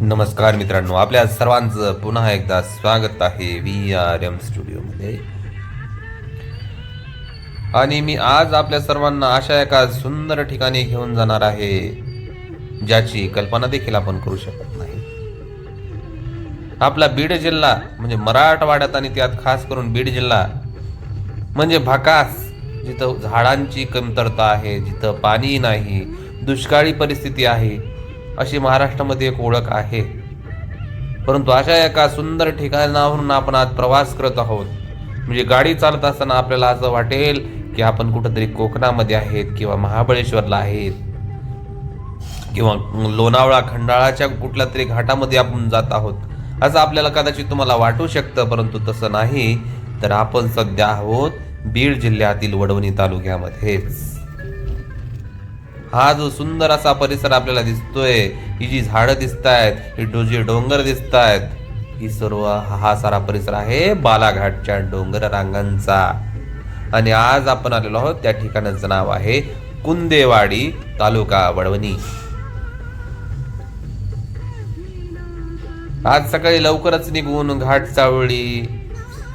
नमस्कार मित्रांनो आपल्या सर्वांचं पुन्हा एकदा स्वागत आहे व्ही आर एम स्टुडिओमध्ये. आणि मी आज आपल्या सर्वांना अशा एका सुंदर ठिकाणी घेऊन जाणार आहे ज्याची कल्पना देखील आपण करू शकत नाही. आपला बीड जिल्हा म्हणजे मराठवाड्यात आणि त्यात खास करून बीड जिल्हा म्हणजे भाकास जिथं झाडांची कमतरता आहे जिथं पाणी नाही दुष्काळी परिस्थिती आहे अशी महाराष्ट्रामध्ये एक ओळख आहे. परंतु अशा एका सुंदर ठिकाणावरून आपण आज प्रवास करत आहोत. म्हणजे गाडी चालत असताना आपल्याला असं वाटेल की आपण कुठंतरी कोकणामध्ये आहेत किंवा महाबळेश्वरला आहेत. किंवा लोणावळा खंडाळाच्या कुठल्या तरी घाटामध्ये आपण जात आहोत. असं आपल्याला कदाचित तुम्हाला वाटू शकतं परंतु तसं नाही. तर आपण सध्या आहोत बीड जिल्ह्यातील वडवणी तालुक्यामध्येच. हा जो सुंदर असा परिसर आपल्याला दिसतोय ही जी झाडं दिसत आहेत ही जे डोंगर दिसत आहेत ही सर्व हा सारा परिसर आहे बालाघाटच्या डोंगर रांगांचा. आणि आज आपण आलेलो आहोत त्या ठिकाणाचं नाव आहे कुंदेवाडी तालुका वडवणी. आज सकाळी लवकरच निघून घाट चावळी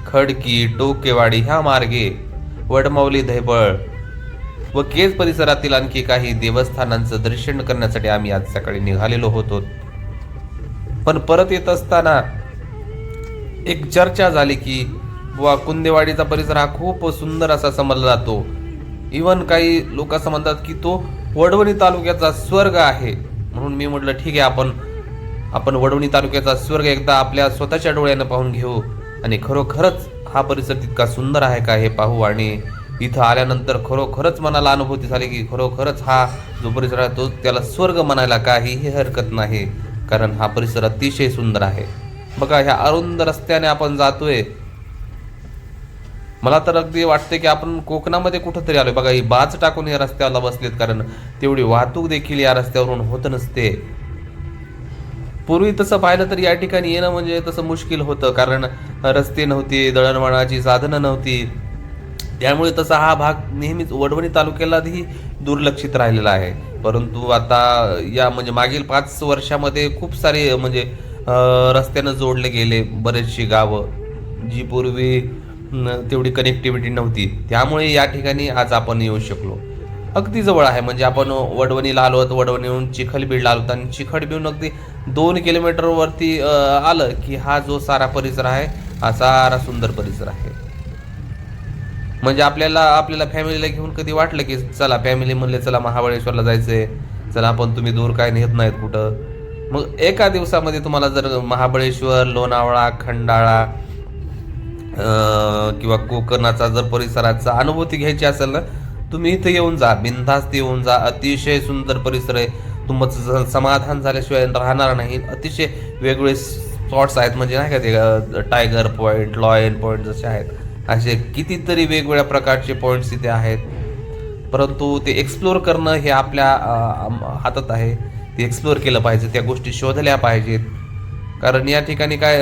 खडकी टोकेवाडी ह्या मार्गे वडमौली धैबळ व केज परिसरातील आणखी काही देवस्थानांचं दर्शन करण्यासाठी आम्ही आज सकाळी निघालेलो होतो. पण परत येत असताना एक चर्चा झाली की बुवा कुंदेवाडीचा परिसर हा खूप सुंदर असा समजला जातो. इवन काही लोक असं म्हणतात की तो वडवणी तालुक्याचा स्वर्ग आहे. म्हणून मी म्हटलं ठीक आहे आपण आपण वडवणी तालुक्याचा स्वर्ग एकदा आपल्या स्वतःच्या डोळ्यानं पाहून घेऊ. आणि खरोखरच हा परिसर तितका सुंदर आहे का हे पाहू आणि इथं आल्यानंतर खरोखरच मनाला अनुभूती झाली की खरोखरच हा जो परिसर आहे तो त्याला स्वर्ग म्हणायला काहीही हरकत नाही कारण हा परिसर अतिशय सुंदर आहे. बघा ह्या अरुंद रस्त्याने आपण जातोय. मला तर अगदी वाटते की आपण कोकणामध्ये कुठंतरी आलोय. बघा ही बाज टाकून या रस्त्याला बसलेत कारण तेवढी वाहतूक देखील या रस्त्यावरून होत नसते. पूर्वी तसं पाहिलं तर या ठिकाणी येणं म्हणजे तसं मुश्किल होतं कारण रस्ते नव्हते दळणवळणाची साधनं नव्हती. त्यामुळे तसा हा भाग नेहमीच वडवणी तालुक्यालाही दुर्लक्षित राहिलेला आहे. परंतु आता या म्हणजे मागील पाच वर्षामध्ये खूप सारे म्हणजे रस्त्यानं जोडले गेले बरेचशी गावं जी पूर्वी तेवढी कनेक्टिव्हिटी नव्हती. त्यामुळे या ठिकाणी आज आपण येऊ शकलो. अगदी जवळ आहे म्हणजे आपण वडवणीला आलो होतो वडवणीहून चिखलबीडला आलो होतो आणि चिखलबीडून अगदी दोन किलोमीटरवरती आलं की हा जो सारा परिसर आहे हा सारा सुंदर परिसर आहे. म्हणजे आपल्याला आपल्याला फॅमिलीला घेऊन कधी वाटलं की चला फॅमिली म्हणले चला महाबळेश्वरला जायचंय चला आपण तुम्ही दूर काय नेत नाहीत कुठं. मग एका दिवसामध्ये तुम्हाला जर महाबळेश्वर लोणावळा खंडाळा किंवा कोकणाचा जर परिसराचा अनुभूती घ्यायची असेल ना तुम्ही इथं येऊन जा बिनधास्त येऊन जा. अतिशय सुंदर परिसर आहे. तुमचं समाधान झाल्याशिवाय राहणार नाही. अतिशय वेगवेगळे स्पॉट्स आहेत. म्हणजे नाही का ते टायगर पॉईंट लॉयन पॉईंट जसे आहेत. असे कितीतरी वेगवेगळ्या प्रकारचे पॉईंट्स इथे आहेत. परंतु ते एक्सप्लोअर करणं हे आपल्या हातात आहे. ते एक्सप्लोअर केलं पाहिजे त्या गोष्टी शोधल्या पाहिजेत. कारण या ठिकाणी काय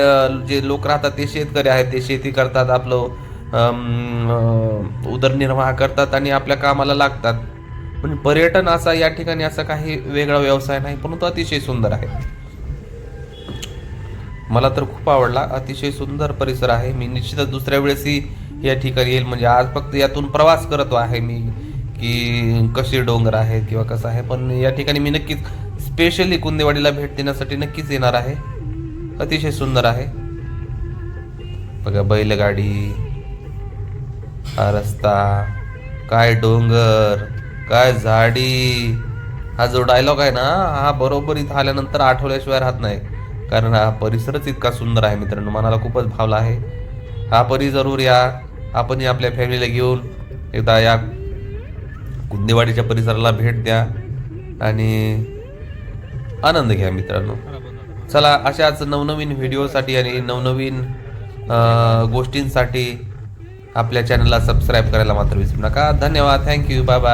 जे लोक राहतात ते शेतकरी आहेत ते शेती करतात आपलं उदरनिर्वाह करतात आणि आपल्या कामाला लागतात. पण पर्यटन असा या ठिकाणी असा काही वेगळा व्यवसाय नाही परंतु अतिशय सुंदर आहे. मला तर खूप आवडला. अतिशय सुंदर परिसर आहे. मी निश्चितच दुसऱ्या वेळेसही या ठिकाणी येईल. म्हणजे आज फक्त यातून प्रवास करतो आहे मी की कसे डोंगर आहेत किंवा कसं आहे. पण या ठिकाणी मी नक्कीच स्पेशली कुंदेवाडीला भेट देण्यासाठी नक्कीच येणार आहे. अतिशय सुंदर आहे. बघा बैलगाडी हा रस्ता काय डोंगर काय झाडी. हा जो डायलॉग आहे ना हा बरोबर इथं आल्यानंतर आठवल्याशिवाय राहत नाही. कारण हा परिसरच इतका सुंदर आहे मित्रांनो मनाला खूपच भावला आहे. हा परी जरूर या. आपणही आपल्या फॅमिलीला घेऊन एकदा या कुंदेवाडीच्या परिसराला भेट द्या आणि आनंद घ्या मित्रांनो. चला अशाच नवनवीन व्हिडिओसाठी आणि नवनवीन गोष्टींसाठी आपल्या चॅनलला सबस्क्राईब करायला मात्र विसरू नका. धन्यवाद. Thank you bye bye